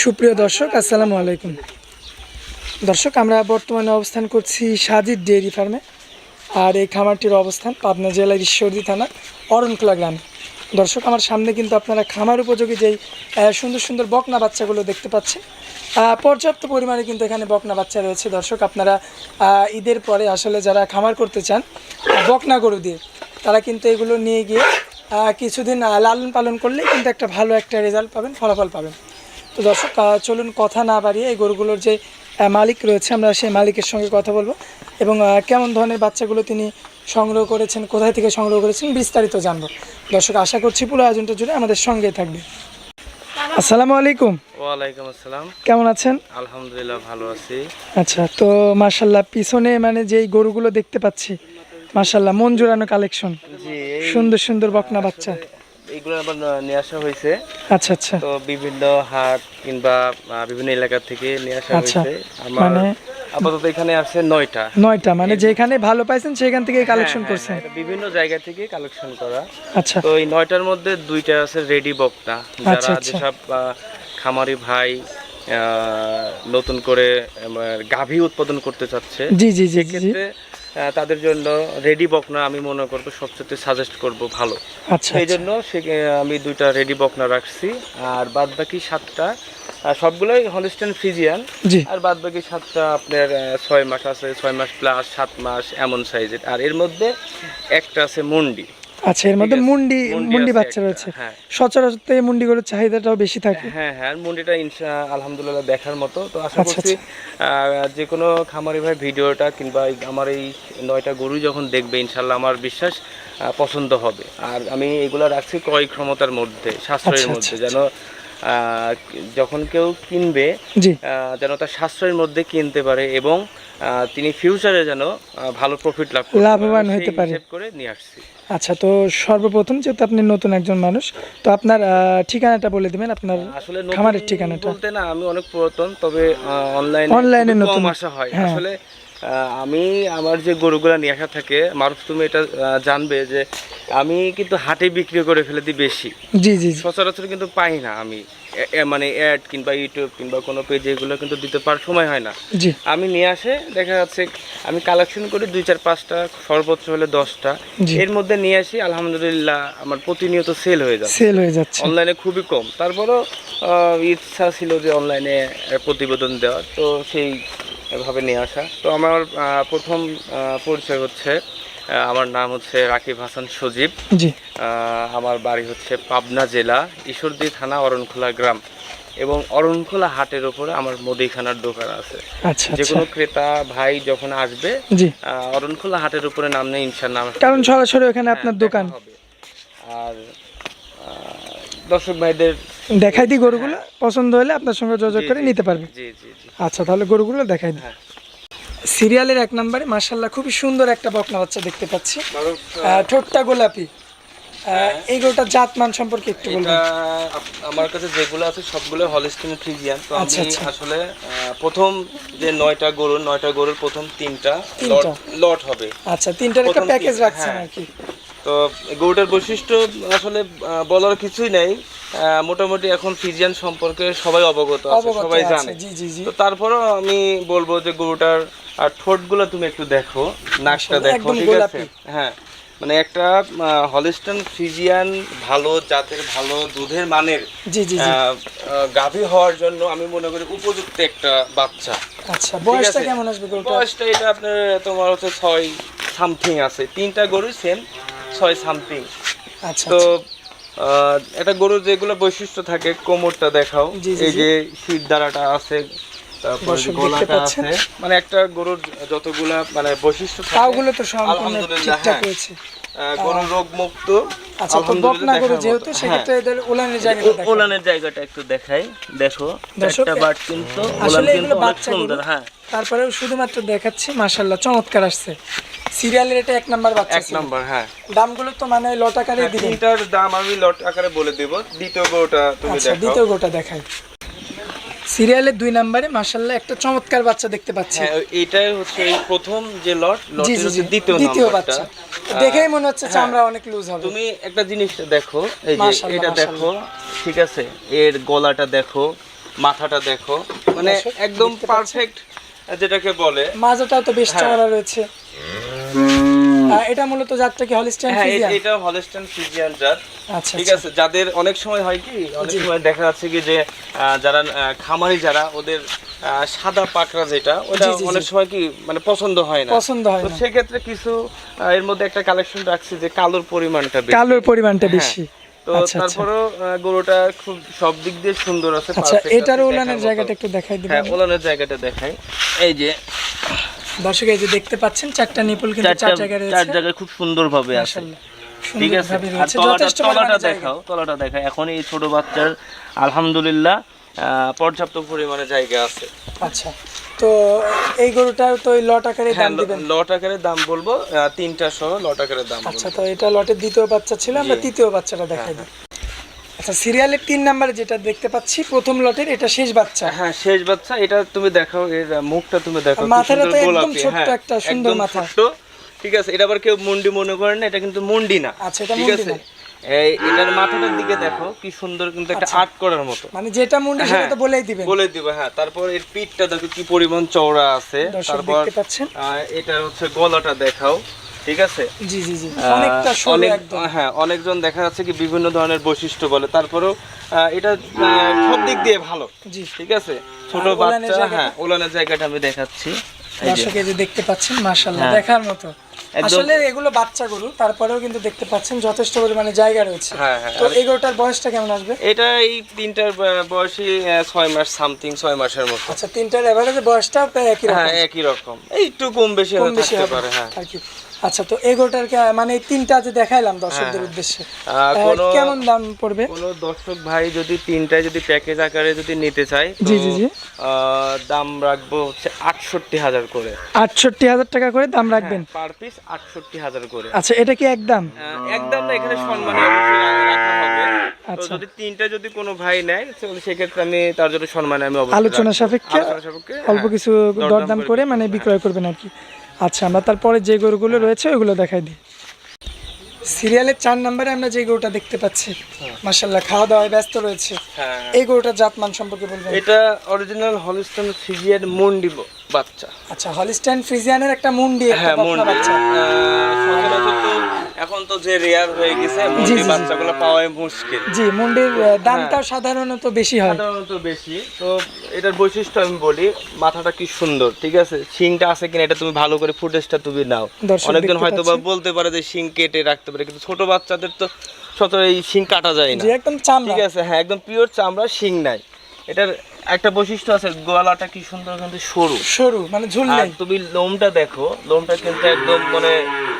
সুপ্রিয় দর্শক, আসসালামু আলাইকুম। দর্শক, আমরা বর্তমানে অবস্থান করছি সাজিদ ডেয়ারি ফার্মে। আর এই খামারটির অবস্থান পাবনা জেলার ঈশ্বরদী থানা অরণখোলা গ্রামে। দর্শক, আমার সামনে কিন্তু আপনারা খামার উপযোগী যেই সুন্দর সুন্দর বকনা বাচ্চাগুলো দেখতে পাচ্ছেন। পর্যাপ্ত পরিমাণে কিন্তু এখানে বকনা বাচ্চা রয়েছে। দর্শক, আপনারা ঈদের পরে আসলে যারা খামার করতে চান, বকনা গরু দিয়ে, তারা কিন্তু এগুলো নিয়ে গিয়ে কিছুদিন লালন পালন করলেই কিন্তু একটা ভালো একটা রেজাল্ট পাবেন, ফলাফল পাবেন। তো দর্শক চলুন কথা না বাড়িয়ে এই গরুগুলোর যে মালিক রয়েছে আমরা সেই মালিকের সঙ্গে কথা বলব। এবং কেমন ধরনের বাচ্চাগুলো তিনি সংগ্রহ করেছেন কোথায় থেকে সংগ্রহ করেছেন বিস্তারিত জানব। দর্শক আশা করছি পুরো আয়োজনটা জুড়ে আমাদের সঙ্গে থাকবে। আসসালামু আলাইকুম। ওয়ালাইকুম আসসালাম। কেমন আছেন? আলহামদুলিল্লাহ ভালো আছি। আচ্ছা তো মার্শাল্লাহ পিছনে মানে যেই গরুগুলো দেখতে পাচ্ছি মার্শাল্লাহ মন জোড়ানো কালেকশন। সুন্দর সুন্দর বকনা বাচ্চা। এইগুলো আবার নিয়ে আসা হয়েছে। আচ্ছা আচ্ছা। তো বিভিন্ন হাট কিংবা বিভিন্ন এলাকা থেকে নিয়ে আসা আচ্ছা, হয়েছে। মানে আপাতত এখানে আছে নয়টা। নয়টা মানে যেখানে ভালো পাইছেন সেখান থেকে কালেকশন হ্যাঁ, করছেন? হ্যাঁ, বিভিন্ন জায়গা থেকে কালেকশন করা। আচ্ছা। তো এই নয়টার মধ্যে দুইটা আছে রেডি বক্তা। আচ্ছা, যারা আচ্ছা। যেসব খামারি ভাই আহ, নতুন করে গাভী উৎপাদন করতে চাচ্ছে। জি জি জি আহ, তাদের জন্য রেডি বকনা আমি মনে করব সবচেয়ে সাজেস্ট করব ভালো। সেই এই জন্য সে আমি দুইটা রেডি বকনা রাখছি আর বাদ বাকি সাতটা সবগুলোই হলিস্টেন ফ্রিজিয়ান আর বাদ বাকি সাতটা আপনার ছয় মাস আছে ছয় মাস প্লাস সাত মাস এমন সাইজের আর এর মধ্যে একটা আছে মন্ডি আচ্ছা এর মধ্যে মুন্ডি মুন্ডি বাচ্চা রয়েছে। হ্যাঁ। সচরাচর তো এই মুন্ডিগুলোর চাহিদাটাও বেশি থাকে। হ্যাঁ হ্যাঁ মন্ডিটা আলহামদুলিল্লাহ দেখার মতো। তো আশা আচ্ছা, করছি যে কোনো খামারি ভাই ভিডিওটা কিংবা আমার এই নয়টা গরু যখন দেখবে ইনশাল্লাহ আমার বিশ্বাস পছন্দ হবে। আর আমি এগুলো রাখছি ক্রয় ক্ষমতার মধ্যে সাশ্রয়ের আচ্ছা, মধ্যে আচ্ছা, যেন যখন কেউ কিনবে যেন তার সাশ্রয়ের মধ্যে কিনতে পারে এবং তিনি ফিউচারে যেন ভালো প্রফিট লাভ লাভবান হইতে পারে। করে নিয়ে আসছি। আচ্ছা তো সর্বপ্রথম যেহেতু আপনি নতুন একজন মানুষ তো আপনার ঠিকানাটা বলে দিবেন আপনার আসলে খামারের ঠিকানাটা বলতে না আমি অনেক পুরাতন তবে অনলাইনে অনলাইনে নতুন। আসা হয় হ্যাঁ। আসলে আমি আমার যে গরুগুলা নিয়ে আসা থাকে মারুফ তুমি এটা জানবে যে আমি কিন্তু হাটে বিক্রি করে ফেলে দিই বেশি। জি জি সচরাচর কিন্তু পাই না আমি। মানে অ্যাড কিংবা ইউটিউব কিংবা কোনো পেজে এগুলো কিন্তু দিতে পার সময় হয় না। জি। আমি নিয়ে আসে দেখা যাচ্ছে আমি কালেকশন করি দুই চার পাঁচটা সর্বোচ্চ হলে দশটা। এর মধ্যে নিয়ে আসি আলহামদুলিল্লাহ আমার প্রতিনিয়ত সেল হয়ে যাচ্ছে। সেল হয়ে যাচ্ছে। অনলাইনে খুবই কম। তারপরও ইচ্ছা ছিল যে অনলাইনে প্রতিবেদন দেওয়ার তো সেই ভাবে নিয়ে আসা। তো আমার প্রথম পরিচয় হচ্ছে আমার নাম হচ্ছে রাকিব হাসান সজীব। জি। আমার বাড়ি হচ্ছে পাবনা জেলা ঈশ্বরদী থানা অরণখোলা গ্রাম। এবং অরণখোলা হাটের ওপরে আমার মুদিখানার দোকান আছে। আচ্ছা যে আচ্ছা। কোনো ক্রেতা ভাই যখন আসবে জি। অরণখোলা হাটের উপরে নামলে ইনশাল্লাহ আমার কারণ সরাসরি ওখানে হ্যাঁ, আপনার দোকান। হবে। আর দর্শক ভাইদের দেখাই দিই গরুগুলো। পছন্দ হলে আপনার সঙ্গে যোগাযোগ করে নিতে পারবে। আচ্ছা তাহলে গরুগুলো দেখাই দিই। হ্যাঁ। সিরিয়ালের এক নম্বরে মার্শাল্লাহ খুবই সুন্দর একটা বকনা বাচ্চা দেখতে পাচ্ছি। মারুফ, ঠোঁটটা গোলাপি। এই গরুটার জাতমান সম্পর্কে একটু বলবেন। আমার কাছে যেগুলো আছে সবগুলো হলিস্টিন ফ্রিজিয়ান। তো আচ্ছা, আমি আচ্ছা। আসলে প্রথম যে নয়টা গরু নয়টা গরুর প্রথম তিনটা। লট লট হবে। আচ্ছা তিনটার একটা প্যাকেজ রাখছেন হ্যাঁ। আর কি। তো গরুটার বৈশিষ্ট্য আসলে বলার কিছুই নেই। মোটামুটি এখন ফিজিয়ান সম্পর্কে সবাই অবগত আছে সবাই জানে। তো তারপরেও আমি বলব যে গরুটার আর ঠোঁটগুলো তুমি একটু দেখো নাকটা দেখো ঠিক আছে? হ্যাঁ মানে একটা হলিস্টন ফ্রিজিয়ান ভালো জাতের ভালো দুধের মানের জি জি জি। গাভী হওয়ার জন্য আমি মনে করি উপযুক্ত একটা বাচ্চা। আচ্ছা বয়সটা কেমন আসবে বয়সটা এটা আপনার তোমার হচ্ছে ছয় সামথিং আছে। তিনটা গরু সেম ছয় সামথিং আচ্ছা তো আহ, একটা গরুর যেগুলো বৈশিষ্ট্য থাকে কোমরটা দেখাও। এই যে শীত দ্বারাটা আছে তারপরে গলাটা আছে। মানে একটা গরুর যতগুলা মানে বৈশিষ্ট্য থাকে তো সম্পূর্ণ ঠিকঠাক হ্যাঁ। গরুর রোগ মুক্ত আচ্ছা তো বকনা গরু যেহেতু হ্যাঁ। সেক্ষেত্রে এদের উলানের জায়গাটা ওলানের জায়গাটা একটু দেখাই। দেখো একটা বাট কিন্তু আসলে এগুলো বাচ্চা সুন্দর হ্যাঁ। তারপরেও শুধুমাত্র দেখাচ্ছি মাশাল্লাহ চমৎকার আসছে। সিরিয়ালের এটা এক নাম্বার বাচ্চা এক। নাম্বার হ্যাঁ। দামগুলো তো মানে লট আকারে দিবেন তিনটার দাম আমি লট আকারে বলে দেব। দ্বিতীয় গরুটা তুমি আচ্ছা দেখো দ্বিতীয় গোটা দেখাই। সিরিয়ালের দুই নাম্বারে মাশাল্লাহ একটা চমৎকার বাচ্চা দেখতে পাচ্ছি। হ্যাঁ এটাই হচ্ছে এই প্রথম যে লট লটের হচ্ছে দ্বিতীয় দ্বিতীয় বাচ্চা। দেখেই মনে হচ্ছে চামড়া অনেক লুজ হবে। তুমি একটা জিনিস দেখো এই যে এটা দেখো ঠিক আছে? এর গলাটা দেখো মাথাটা দেখো। মানে একদম পারফেক্ট যেটাকে বলে। মাজাটাও তো বেশ হ্যাঁ। চওড়া রয়েছে। এটা মূলত জাতটা কি হলিস্টাইন হ্যাঁ ফ্রিজিয়ান এ- এটা হলস্টাইন ফ্রিজিয়ান জাত আচ্ছা ঠিক আচ্ছা। আছে যাদের অনেক সময় হয় কি অনেক সময় দেখা যাচ্ছে কি যে যারা খামারি যারা ওদের সাদা পাকড়া যেটা ওটা। অনেক সময় কি মানে পছন্দ হয় না পছন্দ হয় তো না সেক্ষেত্রে কিছু এর মধ্যে একটা কালেকশন রাখছি যে কালোর পরিমাণটা বেশি কালোর পরিমাণটা হ্যাঁ। বেশি তো আচ্ছা, আচ্ছা। তারপরেও গরুটা খুব সব দিক দিয়ে সুন্দর আছে আচ্ছা perfect এটার আছে, উলানের দেখার মতো। জায়গাটা একটু দেখাই দিবেন হ্যাঁ ওলানের জায়গাটা দেখাই এই যে দর্শক এই যে দেখতে পাচ্ছেন চারটা নিপুল কিন্তু চার জায়গায় চার জায়গায় খুব সুন্দর ভাবে আছে ঠিক আছে? আর তলাটা তলাটা দেখাও তলাটা দেখাও। এখন এই ছোট বাচ্চার আলহামদুলিল্লাহ পর্যাপ্ত পরিমাণে জায়গা আছে। আচ্ছা। তো এই গরুটার তো ওই লট আকারে হ্যাঁ দাম দিবেন? লট আকারের দাম বলব তিনটা সহ লট আকারের দাম আচ্ছা তো এটা লটের দ্বিতীয় বাচ্চা ছিল আমরা তৃতীয় বাচ্চাটা দেখাই দিই। আচ্ছা সিরিয়ালের তিন নাম্বারে যেটা দেখতে পাচ্ছি প্রথম লটের এটা শেষ বাচ্চা হ্যাঁ শেষ বাচ্চা এটা তুমি দেখাও এর মুখটা তুমি দেখো মাথাটা তো একদম ছোট্ট হ্যাঁ, একটা সুন্দর মাথা। ঠিক আছে এটা আবার কেউ মুন্ডি মনে করেন না এটা কিন্তু মুন্ডি না আচ্ছা, এটা ঠিক আছে। এই এটার মাথাটার দিকে দেখো কি সুন্দর কিন্তু একটা আচ্ছা। আর্ট করার মতো মানে যেটা মুন্ডি সেটা হ্যাঁ, তো বলেই দিবেন বলে দিব হ্যাঁ তারপর এর পিঠটা দেখো কি পরিমাণ চওড়া আছে তারপর এটার হচ্ছে গলাটা দেখাও ঠিক আছে? জি জি জি। অনেকটা অনেক হ্যাঁ অনেকজন দেখা যাচ্ছে কি বিভিন্ন ধরনের বৈশিষ্ট্য বলে। তারপরেও এটা সব দিক দিয়ে ভালো। জি। ঠিক আছে? ছোট বাচ্চা হ্যাঁ ওলানের জায়গাটা আমি দেখাচ্ছি। দর্শক এই যে দেখতে পাচ্ছেন মাশাআল্লাহ হ্যাঁ। দেখার মতো। আসলে এগুলো বাচ্চা গরু তারপরেও কিন্তু দেখতে পাচ্ছেন যথেষ্ট পরিমাণে জায়গা রয়েছে। হ্যাঁ হ্যাঁ। তো এই গরুটার বয়সটা কেমন আসবে? এটা এই তিনটার ব- বয়সী আহ, ছয় মাস সামথিং ছয় মাসের মতো। আচ্ছা তিনটার এভারেজে বয়সটা প্রায় একই রকম। হ্যাঁ একই রকম। একটু কম বেশি হবে। পারে হ্যাঁ। আর কি আচ্ছা তো কে- মানে তিনটা যে দেখাইলাম দর্শকদের হ্যাঁ। উদ্দেশ্যে কেমন দাম পড়বে কোনো দর্শক ভাই যদি তিনটায় যদি প্যাকেজ আকারে যদি নিতে চায় জি, জি, জি। দাম রাখব হচ্ছে আটষট্টি হাজার করে আটষট্টি হাজার টাকা করে দাম রাখবেন পার পিস আটষট্টি হাজার করে আচ্ছা এটা কি একদম একদম না এখানে সম্মানে রাখা হবে আচ্ছা। যদি তিনটা যদি কোনো ভাই নেয় সেক্ষেত্রে আমি তার জন্য সম্মানে আমি অবশ্যই আলোচনা। সাপেক্ষে অল্প হ্যাঁ, কিছু দরদাম দরদাম করে মানে বিক্রয় করবেন আর কি আচ্ছা আমরা তারপরে যে গরুগুলো রয়েছে ওইগুলো দেখাই দিই। সিরিয়ালের চার নাম্বারে আমরা যে গরুটা দেখতে পাচ্ছি মাশাল্লাহ খাওয়া দাওয়ায় ব্যস্ত রয়েছে। হ্যাঁ এই গরুটার জাতমান সম্পর্কে বলব এটা অরিজিনাল হলিস্টান ফ্রিজিয়ান মুন্ডি বাচ্চা। আচ্ছা হলিস্টাইন ফ্রিজিয়ানের একটা মুন্ডি একটা হ্যাঁ মুন্ডি বাচ্চা। এখন তো যে রেয়ার হয়ে গেছে মন্ডি। বাচ্চাগুলো পাওয়াই মুশকিল। জি মুন্ডির হ্যাঁ। সাধারণত বেশি হয়। সাধারণত বেশি। তো এটার বৈশিষ্ট্য আমি বলি মাথাটা কি সুন্দর ঠিক আছে? শিংটা আছে কিনা এটা তুমি ভালো করে ফুটেজটা তুমি নাও। অনেকজন হয়তো বা বলতে পারে যে শিং কেটে রাখতে পারে কিন্তু ছোট বাচ্চাদের তো শত এই শিং কাটা যায় না। একদম চামড়া। ঠিক আছে হ্যাঁ একদম পিওর চামড়া শিং নাই। এটার একটা বৈশিষ্ট্য আছে গলাটা কি সুন্দর কিন্তু সরু। সরু মানে ঝুল নেই। তুমি লোমটা দেখো লোমটা কিন্তু একদম মানে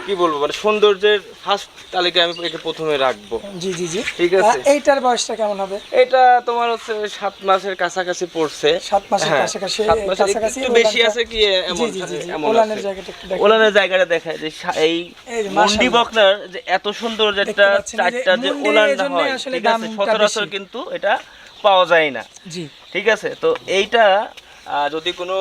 কি বলব মানে সৌন্দর্যের ফার্স্ট তালিকায় আমি একে প্রথমে রাখব। জি জি জি। ঠিক আছে। এইটার বয়সটা কেমন হবে? এটা তোমার হচ্ছে সাত মাসের কাছাকাছি পড়ছে। সাত মাসের হ্যাঁ, কাছাকাছি সাত মাসের একটু- বেশি আছে কি এমন জি জি এমন ওলানের জায়গাটা ওলানের জায়গাটা দেখায় যে এই মন্ডি বকনার যে এত সুন্দর যে একটা চারটা যে ওলানটা হয় আসলে ঠিক আছে? সচরাচর কিন্তু এটা পাওয়া যায় না। জি। ঠিক আছে? তো এইটা যদি কোনো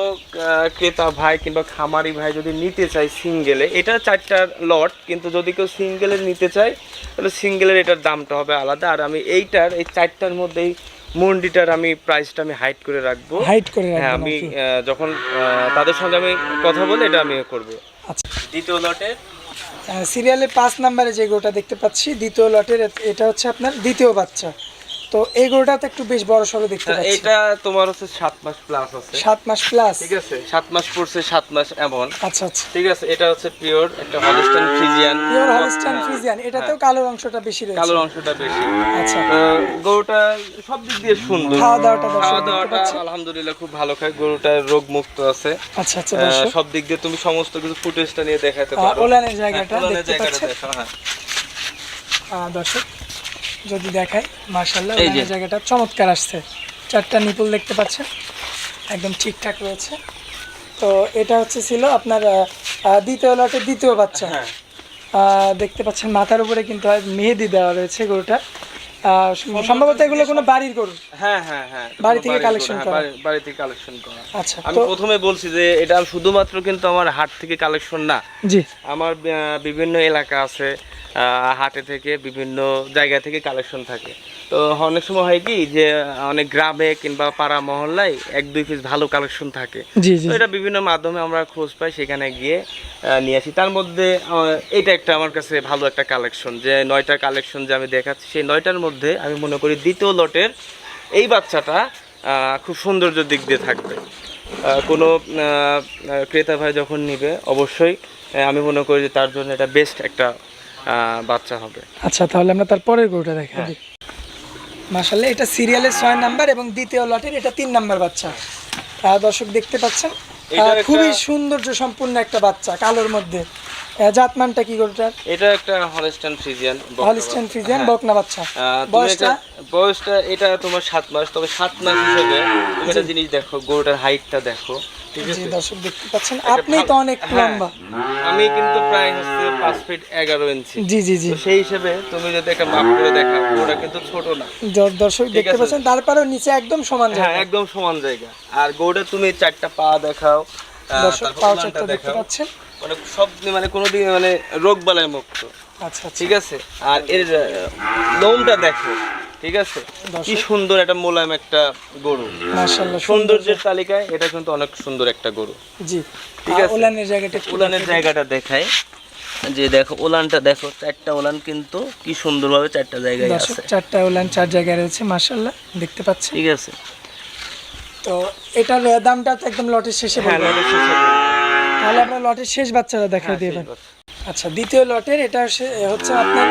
ক্রেতা ভাই কিংবা খামারি ভাই যদি নিতে চায় সিঙ্গেলে এটা চারটার লট কিন্তু যদি কেউ সিঙ্গেলে নিতে চায় তাহলে সিঙ্গেলের এটার দামটা হবে আলাদা। আর আমি এইটার এই চারটার মধ্যেই মন্ডিটার আমি প্রাইসটা আমি হাইট করে রাখব। হাইট করে হ্যাঁ আমি যখন তাদের সঙ্গে আমি কথা বলে এটা আমি করব। আচ্ছা। দ্বিতীয় লটের সিরিয়ালে পাঁচ নাম্বারে যে গরুটা দেখতে পাচ্ছি দ্বিতীয় লটের এটা হচ্ছে আপনার দ্বিতীয় বাচ্চা। তো এই গরুটা তো একটু বেশ বড় সড়ো দেখতে পাচ্ছি। এটা তোমার হচ্ছে সাত মাস প্লাস আছে। সাত মাস প্লাস ঠিক আছে সাত মাস পড়ছে সাত মাস এমন। আচ্ছা আচ্ছা। ঠিক আছে এটা হচ্ছে পিওর একটা Holstein Friesian pure Holstein Friesian এটাতেও কালো অংশটা বেশি রয়েছে। কালোর অংশটা বেশি। আচ্ছা। গরুটা সব দিক দিয়ে সুন্দর। খাওয়া দাওয়াটা খাওয়া দাওয়াটা আলহামদুলিল্লাহ খুব ভালো খায় গরুটা রোগ মুক্ত আছে। আচ্ছা আচ্ছা সব দিক দিয়ে তুমি সমস্ত কিছু ফুটেজটা নিয়ে দেখাতে পারো। ওলানের জায়গাটা হ্যাঁ, দেখতে হ্যাঁ। দর্শক যদি দেখাই মার্শাল্লাহ জায়গাটা চমৎকার আসছে। চারটা নিপুল দেখতে পাচ্ছেন একদম ঠিকঠাক রয়েছে। তো এটা হচ্ছে ছিল আপনার দ্বিতীয় লটের দ্বিতীয় বাচ্চা। হ্যাঁ। দেখতে পাচ্ছেন মাথার উপরে কিন্তু মেহেদি দেওয়া রয়েছে গরুটা। সম্ভবত এগুলো কোনো বাড়ির গরু। হ্যাঁ হ্যাঁ হ্যাঁ বাড়ি থেকে collection গরু, করা। হ্যাঁ, বাড়ি- থেকে কালেকশন করা। আচ্ছা আমি প্রথমে বলছি যে এটা শুধুমাত্র কিন্তু আমার হাট থেকে কালেকশন না। জি। আমার বিভিন্ন এলাকা আছে। হাটে থেকে বিভিন্ন জায়গা থেকে কালেকশন থাকে। তো অনেক সময় হয় কি যে অনেক গ্রামে কিংবা পাড়া মহল্লায় এক দুই পিস ভালো কালেকশন থাকে। তো এটা বিভিন্ন মাধ্যমে আমরা খোঁজ পাই সেখানে গিয়ে নিয়ে আসি। তার মধ্যে এটা একটা আমার কাছে ভালো একটা কালেকশন যে নয়টা কালেকশন যে আমি দেখাচ্ছি সেই নয়টার মধ্যে আমি মনে করি দ্বিতীয় লটের এই বাচ্চাটা খুব সৌন্দর্য দিক দিয়ে থাকবে। কোনো ক্রেতা ভাই যখন নিবে অবশ্যই আমি মনে করি যে তার জন্য এটা বেস্ট একটা বাচ্চা হবে। আচ্ছা তাহলে আমরা তার পরের গরুটা দেখা। দিই মাসাল্লাহ এটা সিরিয়ালের ছয় নাম্বার এবং দ্বিতীয় লটের এটা তিন নাম্বার বাচ্চা। আহ, দর্শক দেখতে পাচ্ছেন? খুবই সৌন্দর্য সম্পূর্ণ একটা বাচ্চা কালোর মধ্যে। জাতমানটা কি গরুটার? এটা একটা হলস্টাইন ফ্রিজিয়ান হলিস্টেন ফ্রিজিয়ান বকনা বাচ্চা। বয়সটা? বয়সটা এটা তোমার সাত মাস তবে সাত মাস হিসেবে তুমি একটা জিনিস দেখো গরুটার হাইটটা দেখো। আছে? দর্শক দেখতে পাচ্ছেন আপনি তো অনেক হ্যাঁ, লম্বা। আমি কিন্তু প্রায় হচ্ছে পাঁচ ফিট এগারো ইঞ্চি জি জি জি। সেই হিসেবে তুমি যদি একটা মাপ করে দেখো ওটা কিন্তু ছোট না। দর্শক দেখতে পাচ্ছেন তারপরেও নিচে একদম সমান হ্যাঁ জায়গা। একদম সমান জায়গা। আর গরুটা তুমি চারটা পা দেখাও দর্শক উলানটা চারটা দেখতে পাচ্ছেন। মানে সব মানে কোনো দিকে মানে রোগ বালায় মুক্ত। আচ্ছা আচ্ছা। ঠিক আছে? আর এর লোমটা দেখো ঠিক আছে? কি সুন্দর একটা মোলায়েম একটা গরু। মাশাআল্লাহ সৌন্দর্যের তালিকায় এটা কিন্তু অনেক সুন্দর একটা গরু। জি। ঠিক আছে। ওলানের জায়গাটা উলানের জায়গাটা দেখায় যে দেখো ওলানটা দেখো চারটা ওলান কিন্তু কি সুন্দরভাবে চারটা জায়গায় আছে। চারটা ওলান চার জায়গায় রয়েছে মাশাআল্লাহ দেখতে পাচ্ছেন ঠিক আছে? তো এটার দামটা তো একদম লটের শেষে হ্যাঁ লটের শেষে তাহলে আমরা লটের শেষ বাচ্চাটা দেখা হ্যাঁ, বাচ্চা। আচ্ছা দ্বিতীয় লটের এটা হচ্ছে আপনার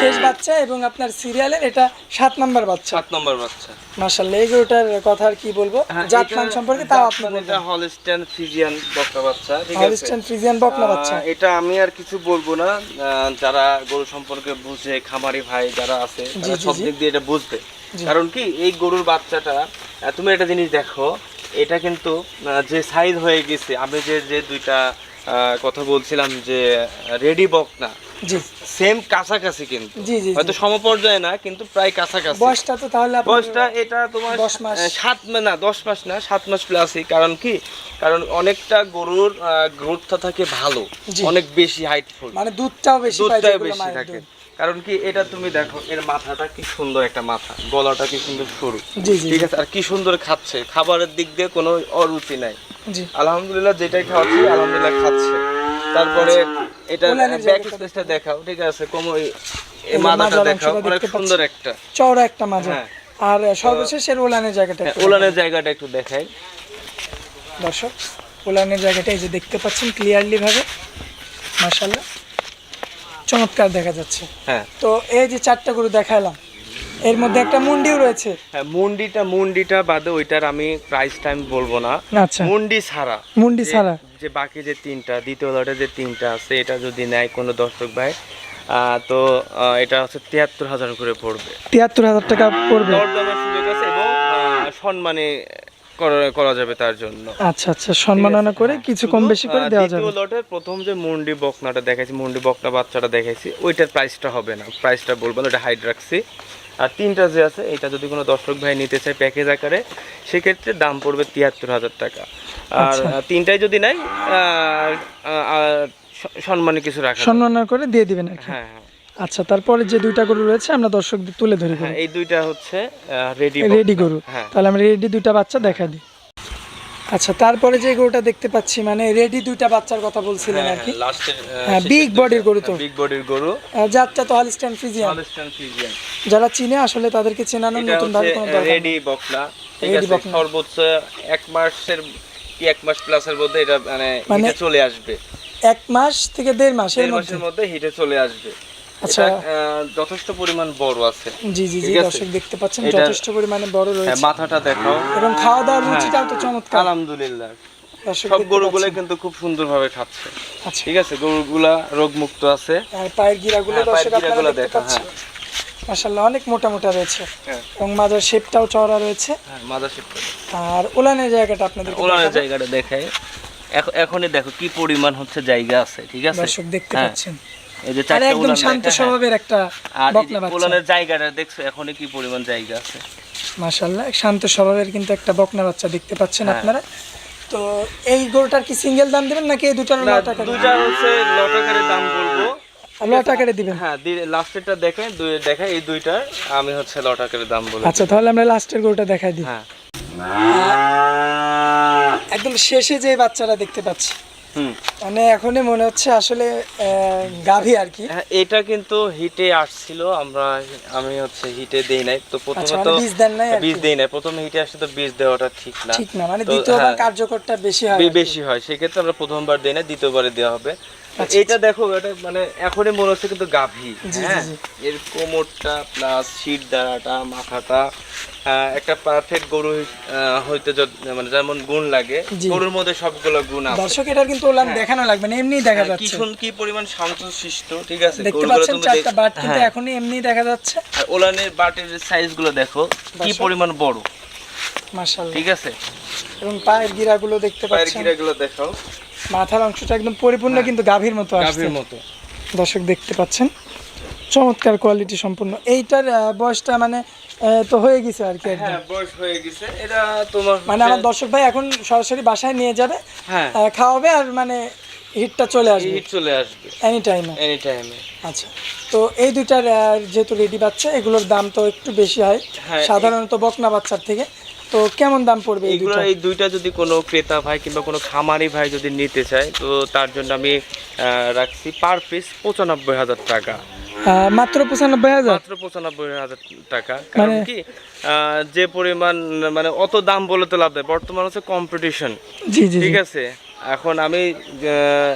শেষ বাচ্চা এবং আপনার সিরিয়ালের এটা সাত নাম্বার বাচ্চা। সাত নম্বর বাচ্চা। মাশাআল্লাহ এই গরুটার কথা আর কি বলব? হ্যাঁ, জাতমান সম্পর্কে তাও আপনি এটা হলস্টাইন ফ্রিজিয়ান বকরা বাচ্চা ঠিক আছে? হলিস্টান ফ্রিজিয়ান বকনা বাচ্চা। এটা আমি আর কিছু বলব না। যারা গরু সম্পর্কে বুঝে খামারি ভাই যারা আছে তারা সব দিক দিয়ে এটা বুঝবে। কারণ কি এই গরুর বাচ্চাটা তুমি একটা জিনিস দেখো এটা কিন্তু যে সাইজ হয়ে গেছে আমি যে যে দুইটা কথা বলছিলাম যে রেডি বক না। জি। সেম কাছাকাছি কিন্তু। জি জি হয়তো সমপর্যায়ে না কিন্তু প্রায় কাছাকাছি। বয়সটা তো তাহলে বয়সটা এটা তোমার দশ মাস। সাত না দশ মাস না সাত মাস প্লাসই কারণ কি? কারণ অনেকটা গরুর গ্রোথটা থাকে ভালো। অনেক বেশি হাইটফুল মানে দুধটাও বেশি যেগুলো বেশি থাকে। কারণ কি? এটা তুমি দেখো এর মাথাটা কি সুন্দর একটা মাথা। গলাটা কি সুন্দর সরু। ঠিক আছে? আর কি সুন্দর খাচ্ছে। খাবারের দিক দিয়ে কোনো অরুচি নাই। আলহামদুলিল্লাহ যেটাই খাওয়াচ্ছি আলহামদুলিল্লাহ খাচ্ছে। তারপরে এটা ওলানের ব্যাক স্পেসটা দেখাও ঠিক আছে দেখাও অনেক সুন্দর একটা। চওড়া একটা মাজা হ্যাঁ। আর সর্বশেষ এর ওলানের জায়গাটা হ্যাঁ, একটু জায়গাটা একটু দেখাই। দর্শক ওলানের জায়গাটা এই যে দেখতে পাচ্ছেন ক্লিয়ারলি ভাবে। মাশাল্লাহ চমৎকার দেখা যাচ্ছে। হ্যাঁ। তো এই যে চারটা গরু দেখালাম এর মধ্যে একটা মুন্ডিও রয়েছে। হ্যাঁ মুন্ডিটা মুন্ডিটা বাদে ওইটার আমি প্রাইসটা আমি বলব না। আচ্ছা। মুন্ডি ছাড়া। মুন্ডি যে- ছাড়া। যে বাকি যে তিনটা দ্বিতীয় লটে যে তিনটা আছে এটা যদি নেয় কোনো দর্শক ভাই তো এটা হচ্ছে তিয়াত্তর হাজার করে পড়বে। তিয়াত্তর হাজার টাকা পড়বে। দরদামের সুযোগ আছে এবং সম্মানে করা- করা যাবে তার জন্য। আচ্ছা আচ্ছা সম্মাননা করে কিছু কম বেশি করে দেওয়া যাবে। লটের প্রথম যে মুন্ডি বকনাটা দেখাইছি মুন্ডি বকনা বাচ্চাটা দেখাইছি ওইটার প্রাইসটা হবে না। প্রাইসটা বলব না ওটা হাইড রাখছি আর তিনটা যে আছে এটা যদি কোনো দর্শক ভাই নিতে চায় প্যাকেজ আকারে সেক্ষেত্রে দাম পড়বে তিয়াত্তর হাজার টাকা। আর আচ্ছা। তিনটাই যদি আহ, সম্মানে কিছু রাখা সম্মান করে দিয়ে দিবেন না হ্যাঁ হ্যাঁ। আচ্ছা তারপরে যে দুইটা গরু রয়েছে আমরা দর্শকদের তুলে ধরি হ্যাঁ এই দুইটা হচ্ছে রেডি রেডি গরু। হ্যাঁ। তাহলে আমরা রেডি দুইটা বাচ্চা দেখা দিই। আচ্ছা তারপরে যে গরুটা দেখতে পাচ্ছি মানে রেডি দুইটা বাচ্চার কথা বলছিলেন আর কি হ্যাঁ, big body-র গরু তো। বিগ বডির গরু। যাত্রা তো হলিস্টান ফ্রিজিয়ান হলস্টাইন ফ্রিজিয়ান যারা চিনে আসলে তাদেরকে চেনানোর এটা নতুন ভাবে কোনো দরকার রেডি বকলা ঠিক আছে সর্বোচ্চ এক মাসের কি এক মাস প্লাসের মধ্যে এটা মানে মানে- হিটে চলে আসবে। এক মাস থেকে দেড় মাসের মধ্যে। হিটে চলে আসবে। আচ্ছা। যথেষ্ট পরিমাণ বড় আছে। জি জি জি দর্শক দেখতে পাচ্ছেন যথেষ্ট পরিমাণে বড় হ্যাঁ, রয়েছে। মাথাটা দেখো এবং খাওয়া দাওয়ার রুচিটাও তো চমৎকার। আলহামদুলিল্লাহ। সব গরুগুলো কিন্তু খুব সুন্দরভাবে খাচ্ছে। আচ্ছা। ঠিক আছে? গরুগুলা রোগ মুক্ত আছে। আর পায়ের গিরাগুলো হ্যাঁ, দর্শক আপনারা দেখতে পাচ্ছেন। মাশাআল্লাহ অনেক মোটা মোটা রয়েছে। হ্যাঁ। এবং মাজার শেপটাও চওড়া রয়েছে। হ্যাঁ মাদা শিফট আর ওলানের জায়গাটা আপনাদের ওলানের জায়গাটা দেখায় এখনই দেখো কি পরিমাণ হচ্ছে জায়গা আছে ঠিক আছে? দর্শক দেখতে হ্যাঁ, পাচ্ছেন। এই যে চারটা একদম শান্ত হ্যাঁ। স্বভাবের একটা আর এই যে বকনা বাচ্চা। উলানের জায়গাটা দেখছ এখনই কি পরিমাণ জায়গা আছে? মাশাআল্লাহ শান্ত স্বভাবের কিন্তু একটা বকনা বাচ্চা দেখতে পাচ্ছেন হ্যাঁ। আপনারা। তো এই গরুটার কি সিঙ্গেল দাম দেবেন নাকি এই দুটার না টাকা দুটা হচ্ছে লটাকারের দাম বলব। লট আকারে দিবেন? হ্যাঁ লাস্টেরটা দেখে দুই দেখাই এই দুইটার আমি হচ্ছে লটাকের দাম বলে আচ্ছা তাহলে আমরা লাস্টের গরুটা দেখাই দিই। হ্যাঁ। একদম শেষে যে বাচ্চারা দেখতে পাচ্ছি। মানে এখনই মনে হচ্ছে আসলে গাভী আর কি। হ্যাঁ এটা কিন্তু হিটে আসছিল আমরা আমি হচ্ছে হিটে দেই নাই। তো প্রথমে আচ্ছা, তো মানে বীজ দেন নাই বীজ দেই নাই। প্রথমে হিটে আসলে তো বীজ দেওয়াটা ঠিক না। ঠিক না মানে দ্বিতীয়বার হ্যাঁ, কার্যকরটা বেশি হয়। বেশি হয়। সেক্ষেত্রে আমরা প্রথমবার দেই না দ্বিতীয়বারে দেওয়া হবে। আচ্ছা, এটা দেখো এটা মানে এখনই মনে হচ্ছে কিন্তু গাভী। হ্যাঁ? এর কোমরটা প্লাস শির দ্বারাটা মাথাটা আহ, একটা পারফেক্ট গরু হইতে মানে যেমন গুণ লাগে গরুর মধ্যে সবগুলো গুণ আছে। দর্শক এটার কিন্তু ওলান দেখানো লাগবে না এমনি দেখা হ্যাঁ, কি যাচ্ছে। শুন কি পরিমাণ ঠিক আছে? দেখতে পাচ্ছেন চারটা বাট কিন্তু হ্যাঁ। এখনই এমনি দেখা যাচ্ছে। আর ওলানের বাটের দেখো কি পরিমাণ বড়। মাশাআল্লাহ। ঠিক আছে? এবং পায়ের গিরাগুলো দেখতে পায়ের পাচ্ছেন। গিরাগুলো দেখাও। মাথার অংশটা একদম পরিপূর্ণ কিন্তু গাভীর মতো আসছে। গাভীর মতো। দর্শক দেখতে পাচ্ছেন। চমৎকার কোয়ালিটি সম্পূর্ণ। এইটার বয়সটা মানে তো হয়ে গেছে আর কি হ্যাঁ বয়স হয়ে গেছে। এটা তোমার মানে আমার দর্শক ভাই এখন সরাসরি বাসায় নিয়ে যাবে হ্যাঁ। খাওয়াবে আর মানে হিটটা চলে আসবে। হিট চলে আসবে। এনি টাইমে এনি টাইমে আচ্ছা। তো এই দুইটার যেহেতু রেডি বাচ্চা এগুলোর দাম তো একটু বেশি হয়। হ্যাঁ, সাধারণত বকনা বাচ্চার থেকে। তো কেমন দাম পড়বে দুইটা? এই দুইটা যদি কোনো ক্রেতা ভাই কিংবা কোনো খামারি ভাই যদি নিতে চায় তো তার জন্য আমি রাখছি পার পিস পঁচানব্বই হাজার টাকা। মাত্র পঁচানব্বই হাজার? মাত্র পঁচানব্বই হাজার টাকা। কারণ মানে- কি যে পরিমাণ মানে অত দাম বলে তো লাভ নেই বর্তমান হচ্ছে কম্পিটিশন জি জি ঠিক আছে? এখন আমি আহ,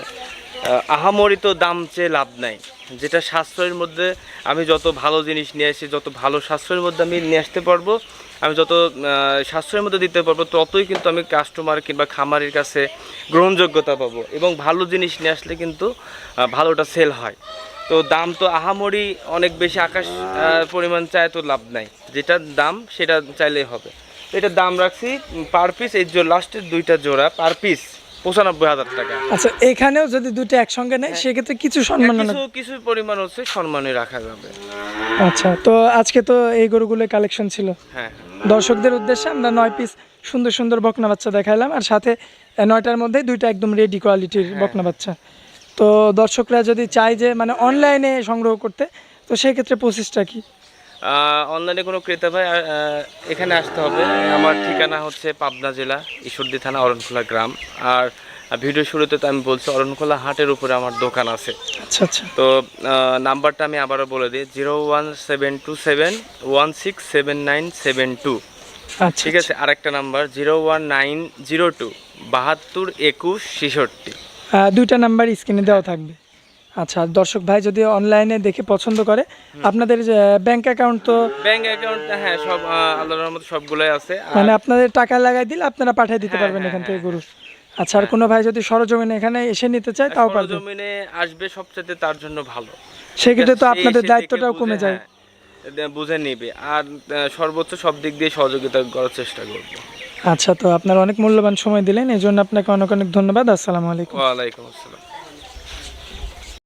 আহ, আহামরি তো দাম চেয়ে লাভ নাই। যেটা সাশ্রয়ের মধ্যে আমি যত ভালো জিনিস নিয়ে আসি যত ভালো সাশ্রয়ের মধ্যে আমি নিয়ে আসতে পারব আমি যত সাশ্রয়ের মধ্যে দিতে পারব ততই কিন্তু আমি কাস্টমার কিংবা খামারের কাছে গ্রহণযোগ্যতা পাবো এবং ভালো জিনিস নিয়ে আসলে কিন্তু ভালোটা সেল হয়। তো দাম তো আহামরি অনেক বেশি আকাশ পরিমাণ চায় তো লাভ নাই। যেটার দাম সেটা চাইলেই হবে। তো এটার দাম রাখছি পার পিস এই যে লাস্টের দুইটা জোড়া পার পিস পঁচানব্বই হাজার টাকা। আচ্ছা এখানেও যদি দুটো একসঙ্গে নেয় সেক্ষেত্রে কিছু সম্মাননা কিছু কিছু পরিমাণ হচ্ছে সম্মানে রাখা যাবে। আচ্ছা তো আজকে তো এই গরুগুলো কালেকশন ছিল। হ্যাঁ দর্শকদের উদ্দেশ্যে আমরা নয় পিস সুন্দর সুন্দর বকনা বাচ্চা দেখাইলাম আর সাথে নয়টার মধ্যে দুইটা একদম রেডি কোয়ালিটির বকনা বাচ্চা। তো দর্শকরা যদি চায় যে মানে অনলাইনে সংগ্রহ করতে তো সেই ক্ষেত্রে প্রসেসটা কি অনলাইনে কোনো ক্রেতা ভাই এখানে আসতে হবে। আমার ঠিকানা হচ্ছে পাবনা জেলা ঈশ্বরদী থানা অরণখোলা গ্রাম। আর ভিডিও শুরুতে তো আমি বলছি অরণখোলা হাটের উপরে আমার দোকান আছে। আচ্ছা আচ্ছা। তো নাম্বারটা আমি আবারও বলে দিই zero one seven two seven one six seven nine seven two আচ্ছা ঠিক আছে? আরেকটা number zero one nine zero two বাহাত্তর একুশ ছেষট্টি। দুইটা নাম্বার স্ক্রিনে দেওয়া থাকবে। আচ্ছা আর দর্শক ভাই যদি অনলাইনে দেখে পছন্দ করে আপনাদের ব্যাংক অ্যাকাউন্ট তো ব্যাংক অ্যাকাউন্ট হ্যাঁ সব আল্লাহর রহমতে সবগুলোই আছে। মানে আপনাদের টাকা লাগাই দিলে আপনারা পাঠিয়ে দিতে হ্যাঁ, পারবেন হ্যাঁ, এখান থেকে গরু আচ্ছা আর কোনো ভাই যদি সরজমিনে এখানে এসে নিতে চায় তাও পারবে। জমিনে আসবে সবচেয়ে তার জন্য ভালো। সেক্ষেত্রে তো আপনাদের দায়িত্বটাও কমে যায়। হ্যাঁ, বুঝে নিবে। আর সর্বোচ্চ সব দিক দিয়ে সহযোগিতা করার চেষ্টা করব। আচ্ছা তো আপনার অনেক মূল্যবান সময় দিলেন এই জন্য আপনাকে অনেক অনেক ধন্যবাদ। আসসালামু আলাইকুম। ওয়ালাইকুম আসসালাম।